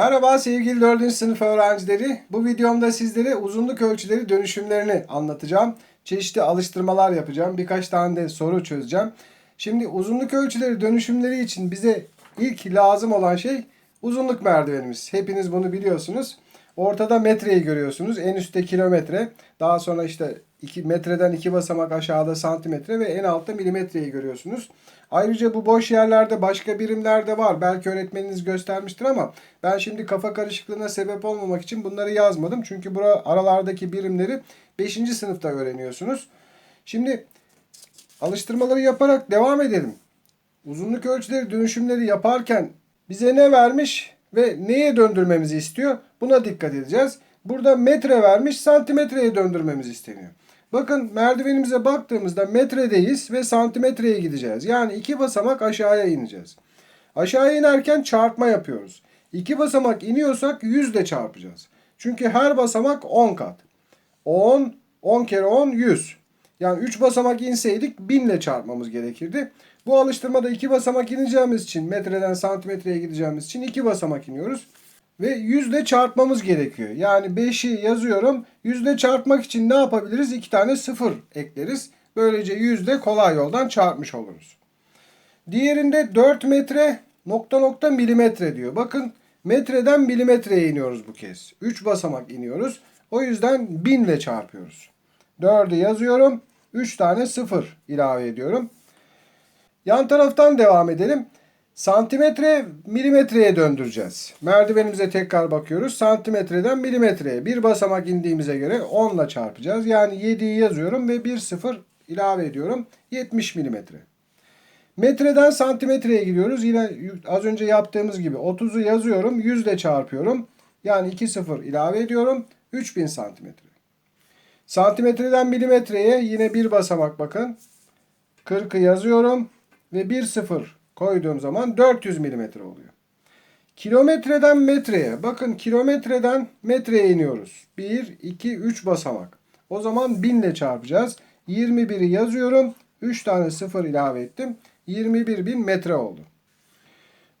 Merhaba sevgili 4. sınıf öğrencileri. Bu videomda sizlere uzunluk ölçüleri dönüşümlerini anlatacağım. Çeşitli alıştırmalar yapacağım. Birkaç tane de soru çözeceğim. Şimdi uzunluk ölçüleri dönüşümleri için bize ilk lazım olan şey uzunluk merdivenimiz. Hepiniz bunu biliyorsunuz. Ortada metreyi görüyorsunuz. En üstte kilometre. Daha sonra işte 2 metreden 2 basamak aşağıda santimetre ve en altta milimetreyi görüyorsunuz. Ayrıca bu boş yerlerde başka birimler de var. Belki öğretmeniniz göstermiştir ama ben şimdi kafa karışıklığına sebep olmamak için bunları yazmadım. Çünkü bura aralardaki birimleri 5. sınıfta öğreniyorsunuz. Şimdi alıştırmaları yaparak devam edelim. Uzunluk ölçüleri dönüşümleri yaparken bize ne vermiş ve neye döndürmemizi istiyor? Buna dikkat edeceğiz. Burada metre vermiş, santimetreye döndürmemiz isteniyor. Bakın merdivenimize baktığımızda metredeyiz ve santimetreye gideceğiz. Yani iki basamak aşağıya ineceğiz. Aşağıya inerken çarpma yapıyoruz. İki basamak iniyorsak 100 ile çarpacağız. Çünkü her basamak 10 kat. 10, 10 kere 10, 100. Yani 3 basamak inseydik 1000 ile çarpmamız gerekirdi. Bu alıştırmada 2 basamak ineceğimiz için metreden santimetreye gideceğimiz için 2 basamak iniyoruz. Ve yüzle çarpmamız gerekiyor. Yani 5'i yazıyorum. Yüzle çarpmak için ne yapabiliriz? 2 tane sıfır ekleriz. Böylece yüzle kolay yoldan çarpmış oluruz. Diğerinde 4 metre nokta nokta milimetre diyor. Bakın metreden milimetreye iniyoruz bu kez. 3 basamak iniyoruz. O yüzden 1000 ile çarpıyoruz. 4'ü yazıyorum. 3 tane sıfır ilave ediyorum. Yan taraftan devam edelim. Santimetre milimetreye döndüreceğiz. Merdivenimize tekrar bakıyoruz. Santimetreden milimetreye. Bir basamak indiğimize göre 10 ile çarpacağız. Yani 7'yi yazıyorum ve bir sıfır ilave ediyorum. 70 milimetre. Metreden santimetreye gidiyoruz. Yine az önce yaptığımız gibi 30'u yazıyorum. 100 ile çarpıyorum. Yani 2 sıfır ilave ediyorum. 3000 santimetre. Santimetreden milimetreye yine bir basamak bakın. 40'ı yazıyorum ve bir sıfır koyduğum zaman 400 milimetre oluyor. Kilometreden metreye bakın kilometreden metreye iniyoruz. 1, 2, 3 basamak. O zaman 1000 ile çarpacağız. 21'i yazıyorum. 3 tane sıfır ilave ettim. 21 bin metre oldu.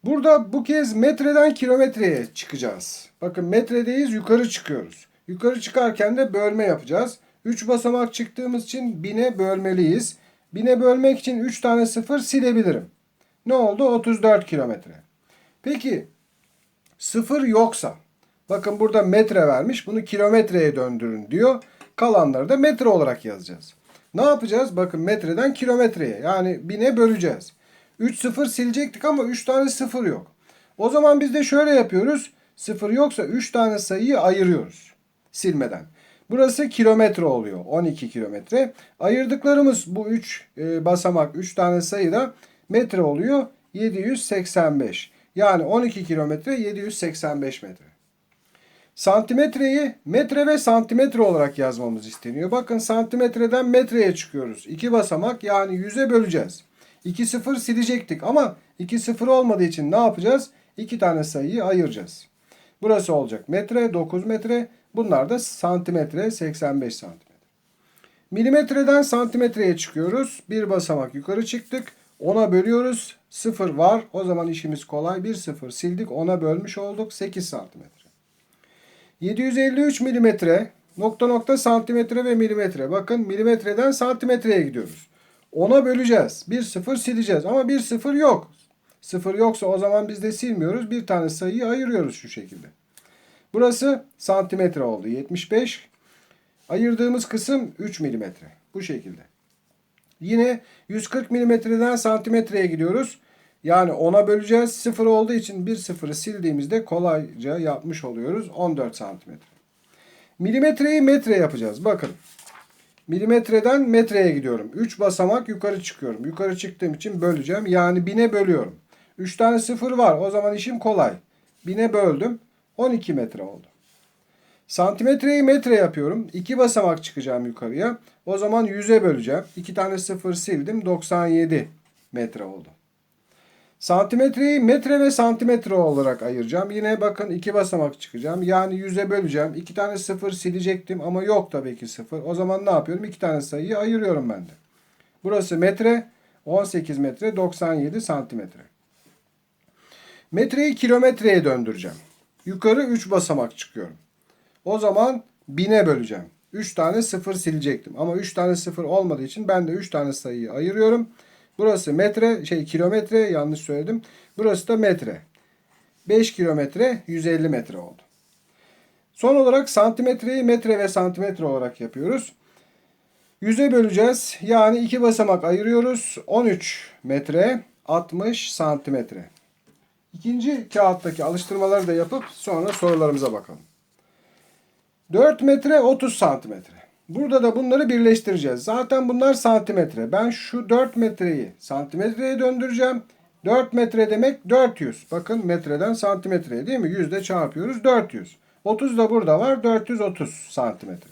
Burada bu kez metreden kilometreye çıkacağız. Bakın metredeyiz yukarı çıkıyoruz. Yukarı çıkarken de bölme yapacağız. 3 basamak çıktığımız için 1000'e bölmeliyiz. 1000'e bölmek için 3 tane sıfır silebilirim. Ne oldu? 34 kilometre. Peki sıfır yoksa bakın burada metre vermiş bunu kilometreye döndürün diyor. Kalanları da metre olarak yazacağız. Ne yapacağız? Bakın metreden kilometreye yani 1000'e böleceğiz. 3 sıfır silecektik ama 3 tane sıfır yok. O zaman biz de şöyle yapıyoruz. Sıfır yoksa 3 tane sayıyı ayırıyoruz silmeden. Burası kilometre oluyor. 12 kilometre. Ayırdıklarımız bu 3 e, basamak 3 tane sayıda metre oluyor. 785. Yani 12 kilometre 785 metre. Santimetreyi metre ve santimetre olarak yazmamız isteniyor. Bakın santimetreden metreye çıkıyoruz. 2 basamak yani 100'e böleceğiz. 2 sıfır silecektik ama 2 sıfır olmadığı için ne yapacağız? 2 tane sayıyı ayıracağız. Burası olacak metre 9 metre. Bunlar da santimetre 85 santimetre. Milimetreden santimetreye çıkıyoruz. Bir basamak yukarı çıktık. 10'a bölüyoruz. 0 var. O zaman işimiz kolay. 1 0 sildik. 10'a bölmüş olduk. 8 santimetre. 753 milimetre nokta nokta santimetre ve milimetre. Bakın milimetreden santimetreye gidiyoruz. 10'a böleceğiz. 1 0 sileceğiz. Ama 1 0 yok. 0 yoksa o zaman biz de silmiyoruz. Bir tane sayıyı ayırıyoruz şu şekilde. Burası santimetre oldu. 75. Ayırdığımız kısım 3 milimetre. Bu şekilde. Yine 140 milimetreden santimetreye gidiyoruz. Yani 10'a böleceğiz. 0 olduğu için bir sıfırı sildiğimizde kolayca yapmış oluyoruz. 14 santimetre. Milimetreyi metre yapacağız. Bakın. Milimetreden metreye gidiyorum. 3 basamak yukarı çıkıyorum. Yukarı çıktığım için böleceğim. Yani 1000'e bölüyorum. 3 tane sıfır var. O zaman işim kolay. 1000'e böldüm. 12 metre oldu. Santimetreyi metre yapıyorum. 2 basamak çıkacağım yukarıya. O zaman 100'e böleceğim. 2 tane sıfır sildim. 97 metre oldu. Santimetreyi metre ve santimetre olarak ayıracağım. Yine bakın 2 basamak çıkacağım. Yani 100'e böleceğim. 2 tane sıfır silecektim ama yok tabii ki sıfır. O zaman ne yapıyorum? 2 tane sayıyı ayırıyorum ben de. Burası metre. 18 metre 97 santimetre. Metreyi kilometreye döndüreceğim. yukarı 3 basamak çıkıyorum. O zaman 1000'e böleceğim. 3 tane sıfır silecektim. Ama 3 tane sıfır olmadığı için ben de 3 tane sayıyı ayırıyorum. Burası metre, şey kilometre yanlış söyledim. Burası da metre. 5 kilometre 150 metre oldu. Son olarak santimetreyi metre ve santimetre olarak yapıyoruz. 100'e böleceğiz. Yani iki basamak ayırıyoruz. 13 metre 60 santimetre. İkinci kağıttaki alıştırmaları da yapıp sonra sorularımıza bakalım. 4 metre 30 santimetre. Burada da bunları birleştireceğiz. Zaten bunlar santimetre. Ben şu 4 metreyi santimetreye döndüreceğim. 4 metre demek 400. Bakın metreden santimetreye değil mi? Yüzde çarpıyoruz 400. 30 da burada var. 430 santimetre.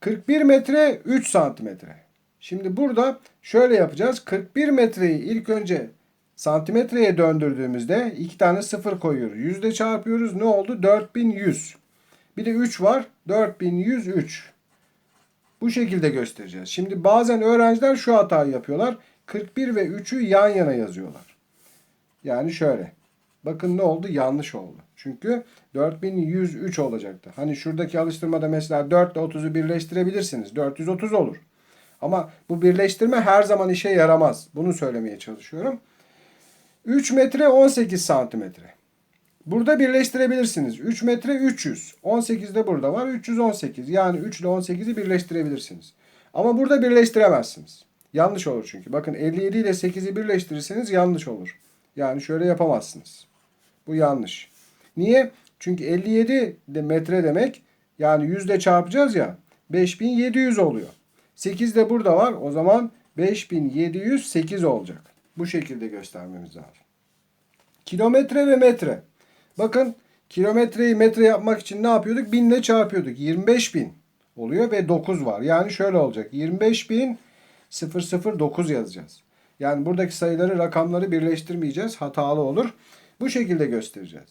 41 metre 3 santimetre. Şimdi burada şöyle yapacağız. 41 metreyi ilk önce santimetreye döndürdüğümüzde iki tane sıfır koyuyoruz. Yüzde çarpıyoruz. Ne oldu? 4100. Bir de 3 var. 4103. Bu şekilde göstereceğiz. Şimdi bazen öğrenciler şu hatayı yapıyorlar. 41 ve 3'ü yan yana yazıyorlar. Yani şöyle. Bakın ne oldu? Yanlış oldu. Çünkü 4103 olacaktı. Hani şuradaki alıştırmada mesela 4 ile 30'u birleştirebilirsiniz. 430 olur. Ama bu birleştirme her zaman işe yaramaz. Bunu söylemeye çalışıyorum. 3 metre 18 santimetre. Burada birleştirebilirsiniz. 3 metre 300. 18 de burada var. 318. Yani 3 ile 18'i birleştirebilirsiniz. Ama burada birleştiremezsiniz. Yanlış olur çünkü. Bakın 57 ile 8'i birleştirirseniz yanlış olur. Yani şöyle yapamazsınız. Bu yanlış. Niye? Çünkü 57 de metre demek. Yani yüzde çarpacağız ya. 5700 oluyor. 8 de burada var. O zaman 5708 olacak. Bu şekilde göstermemiz lazım. Kilometre ve metre. Bakın kilometreyi metre yapmak için ne yapıyorduk? 1000 ile çarpıyorduk. 25.000 oluyor ve 9 var. Yani şöyle olacak. 25.009 yazacağız. Yani buradaki sayıları, rakamları birleştirmeyeceğiz. Hatalı olur. Bu şekilde göstereceğiz.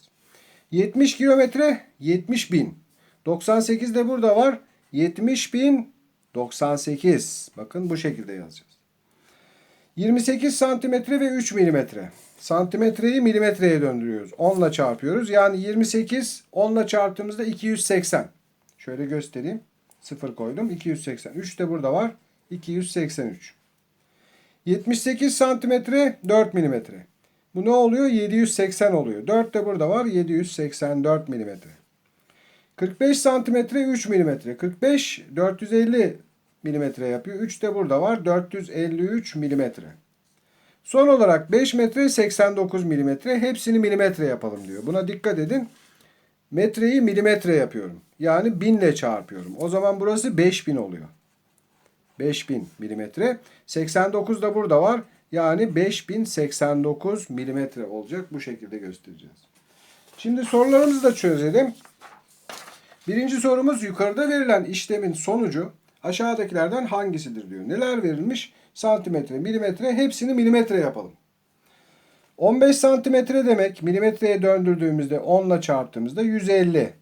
70 kilometre 70 bin. 98 de burada var. 70 bin 98. Bakın bu şekilde yazacağız. 28 santimetre ve 3 milimetre. Santimetreyi milimetreye döndürüyoruz. 10 ile çarpıyoruz. Yani 28 10 ile çarptığımızda 280. Şöyle göstereyim. 0 koydum. 280. 3 de burada var. 283. 78 santimetre 4 milimetre. Bu ne oluyor? 780 oluyor. 4 de burada var. 784 milimetre. 45 santimetre 3 milimetre. 45 450 milimetre yapıyor. 3 de burada var. 453 milimetre. Son olarak 5 metre 89 milimetre. Hepsini milimetre yapalım diyor. Buna dikkat edin. Metreyi milimetre yapıyorum. Yani 1000 ile çarpıyorum. O zaman burası 5000 oluyor. 5000 milimetre. 89 da burada var. Yani 5089 milimetre olacak. Bu şekilde göstereceğiz. Şimdi sorularımızı da çözelim. Birinci sorumuz yukarıda verilen işlemin sonucu aşağıdakilerden hangisidir diyor. Neler verilmiş? Santimetre, milimetre hepsini milimetre yapalım. 15 santimetre demek milimetreye döndürdüğümüzde 10 ile çarptığımızda 150.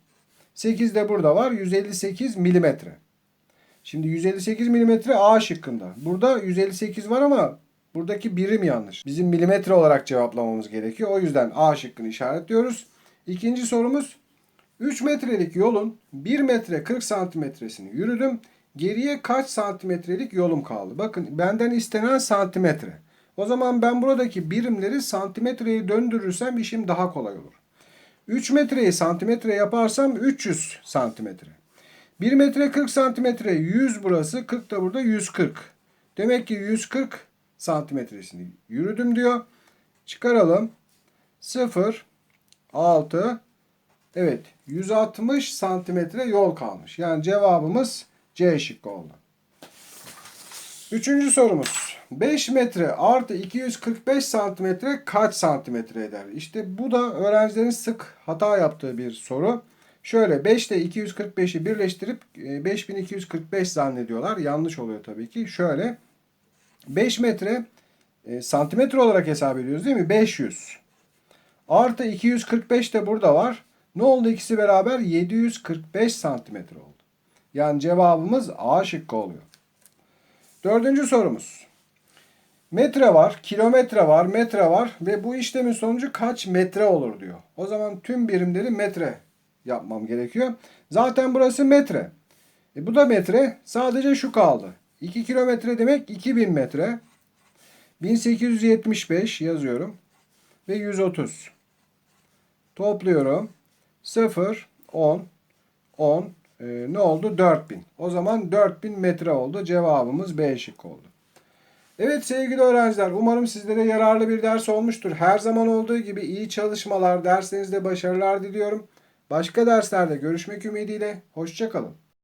8 de burada var 158 milimetre. Şimdi 158 milimetre A şıkkında. Burada 158 var ama buradaki birim yanlış. Bizim milimetre olarak cevaplamamız gerekiyor. O yüzden A şıkkını işaretliyoruz. İkinci sorumuz 3 metrelik yolun 1 metre 40 santimetresini yürüdüm. Geriye kaç santimetrelik yolum kaldı? Bakın benden istenen santimetre. O zaman ben buradaki birimleri santimetreye döndürürsem işim daha kolay olur. 3 metreyi santimetre yaparsam 300 santimetre. 1 metre 40 santimetre 100 burası 40 da burada 140. Demek ki 140 santimetresini yürüdüm diyor. Çıkaralım. 0 6 Evet 160 santimetre yol kalmış. Yani cevabımız C şıkkı oldu. Üçüncü sorumuz. 5 metre artı 245 santimetre kaç santimetre eder? İşte bu da öğrencilerin sık hata yaptığı bir soru. Şöyle 5 ile 245'i birleştirip 5245 zannediyorlar. Yanlış oluyor tabii ki. Şöyle 5 metre e, santimetre olarak hesap ediyoruz değil mi? 500. Artı 245 de burada var. Ne oldu ikisi beraber? 745 santimetre oldu. Yani cevabımız A şıkkı oluyor. Dördüncü sorumuz. Metre var, kilometre var, metre var ve bu işlemin sonucu kaç metre olur diyor. O zaman tüm birimleri metre yapmam gerekiyor. Zaten burası metre. E bu da metre. Sadece şu kaldı. 2 kilometre demek 2000 metre. 1875 yazıyorum. Ve 130. Topluyorum. 0, 10, 10. e, ne oldu? 4000. O zaman 4000 metre oldu. Cevabımız B şık oldu. Evet sevgili öğrenciler umarım sizlere yararlı bir ders olmuştur. Her zaman olduğu gibi iyi çalışmalar, derslerinizde başarılar diliyorum. Başka derslerde görüşmek ümidiyle. Hoşçakalın.